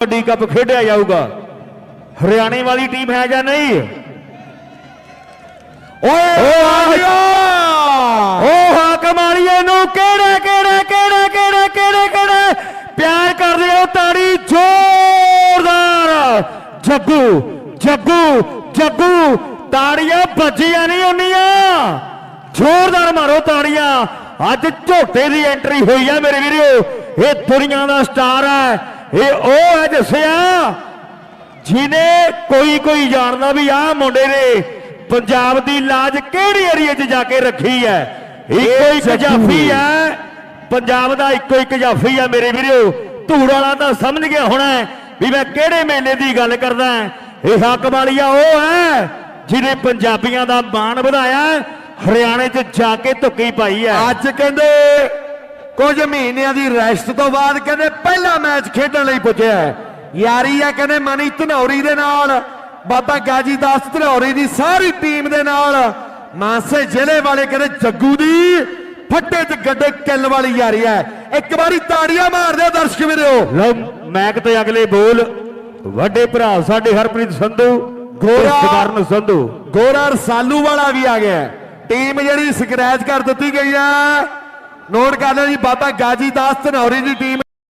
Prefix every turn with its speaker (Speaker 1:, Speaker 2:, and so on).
Speaker 1: Kabaddi cup ਖੇਡਿਆ ਜਾਊਗਾ। ਹਰਿਆਣੇ ਵਾਲੀ ਟੀਮ ਹੈ ਜਾਂ ਨਹੀਂ? ਓਏ
Speaker 2: ਓ
Speaker 1: ਹਾਕਮ ਵਾਲੀਏ ਨੂੰ ਕਿਹੜੇ ਕਿਹੜੇ ਕਿਹੜੇ ਕਿਹੜੇ ਕਿਹੜੇ ਕਿਹੜੇ? ਪਿਆਰ ਕਰਦੇ ਹੋ ਤਾੜੀ ਜ਼ੋਰਦਾਰ। ਜੱਗੂ ਜੱਗੂ ਜੱਗੂ ਤਾੜੀਆਂ ਵੱਜੀਆਂ ਨਹੀਂ ਹੁੰਦੀਆਂ। ਜ਼ੋਰਦਾਰ ਮਾਰੋ ਤਾੜੀਆਂ। ਅੱਜ ਝੋਟੇ ਦੀ ਐਂਟਰੀ ਹੋਈ ਆ ਮੇਰੇ ਵੀਰੋ। ਇਹ ਦੁਨੀਆ ਦਾ ਸਟਾਰ ਹੈ। ਇਹ ਉਹ ਹੈ ਜੱਸਿਆ ਜਿਨੇ ਕੋਈ ਕੋਈ ਜਾਣਦਾ ਵੀ ਆਹ ਮੁੰਡੇ ਨੇ ਪੰਜਾਬ ਦੀ ਲਾਜ ਕਿਹੜੀ ਏਰੀਏ 'ਚ ਜਾ ਕੇ ਰੱਖੀ ਹੈ? ਇੱਕੋ ਇੱਕ ਜਾਫੀ ਹੈ ਪੰਜਾਬ ਦਾ ਇੱਕੋ ਇੱਕ ਜਾਫੀ ਹੈ ਮੇਰੇ ਵੀਰੋ। ਧੂੜ ਵਾਲਾ ਤਾਂ ਸਮਝ ਗਿਆ ਹੋਣਾ ਵੀ ਮੈਂ ਕਿਹੜੇ ਮੇਲੇ ਦੀ ਗੱਲ ਕਰਦਾ। ਇਹ ਹੱਕ ਵਾਲੀਆ ਉਹ ਹੈ ਜਿਹਨੇ ਪੰਜਾਬੀਆਂ ਦਾ ਮਾਣ ਵਧਾਇਆ ਹਰਿਆਣੇ 'ਚ ਜਾ ਕੇ ਧੁੱਕੀ ਪਾਈ ਹੈ।
Speaker 2: ਅੱਜ ਕਹਿੰਦੇ ਕੁਝ ਮਹੀਨਿਆਂ ਦੀ ਰੈਸਟ ਤੋਂ ਬਾਅਦ ਕਹਿੰਦੇ ਪਹਿਲਾ ਮੈਚ ਖੇਡਣ ਲਈ ਪੁੱਜਿਆ ਹੈ। ਯਾਰੀ ਹੈ ਕਹਿੰਦੇ ਮਨੀ ਧਨੌਰੀ ਦੇ ਨਾਲ ਬਾਬਾ ਗਾਜੀ ਦਾਸ ਧਨੌਰੀ ਦੀ ਸਾਰੀ ਟੀਮ ਦੇ ਨਾਲ ਮਾਨਸੇ ਜ਼ਿਲ੍ਹੇ ਵਾਲੇ ਕਹਿੰਦੇ ਜੱਗੂ ਦੀ ਫੱਟੇ ਤੇ ਗੱਡੇ ਕਿੱਲ ਵਾਲੀ ਯਾਰੀ ਹੈ ਇੱਕ ਵਾਰੀ ਤਾੜੀਆਂ ਮਾਰਦੇ ਦਰਸ਼ਕ ਵੀਰੋ
Speaker 1: ਲਓ ਮੈਕ ਤੇ ਅਗਲੇ ਬੋਲ ਵੱਡੇ ਭਰਾ ਸਾਡੇ ਹਰਪ੍ਰੀਤ ਸੰਧੂ
Speaker 2: ਗੋਰਾ।
Speaker 1: ਸਵਰਨ ਸੰਧੂ
Speaker 2: ਗੋਰਾ ਰਸਾਲੂ ਵਾਲਾ ਵੀ ਆ ਗਿਆ। ਟੀਮ ਜਿਹੜੀ ਸਕ੍ਰੈਚ ਕਰ ਦਿੱਤੀ ਗਈ ਹੈ ਨੋਟ ਕਰ ਜੀ ਬਾਬਾ ਗਾਜੀ ਦਾਸ ਧਨੌਰੀ ਦੀ ਟੀਮ